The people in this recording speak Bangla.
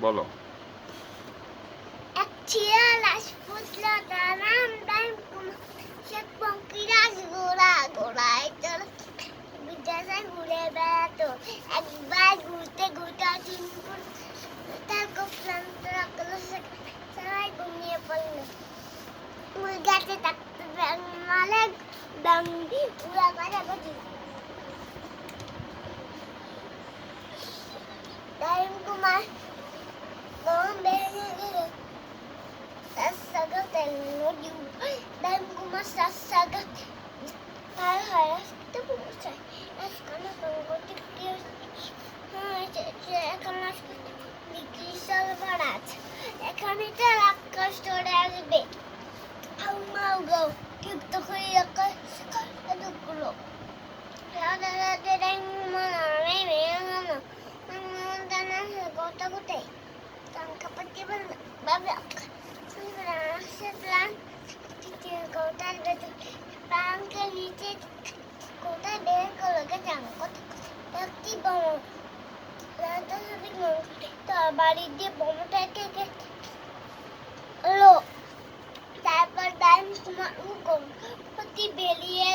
বলো। একবার ঘুরতে ঘুরতে চিনপুর তার গোপ্রান্ত রাখল সবাই ঘুমিয়ে পড়ল। ওই গাছে থাকতো মালে উড়া করে এখন তার আকাশ চড়ে আসবে হাউ মাউ গো ক্ষিপ্ত করে আকাশ দুগুলো রাধা রাধে রেং মনে মে মে মনে মনে গোটা গোটাই Bang কোথায় বের করল জানো kalau ke jangkut. একটি বোম রাজা সবই দিয়ে বোমটাকে তারপর দাইম কুমার বেরিয়ে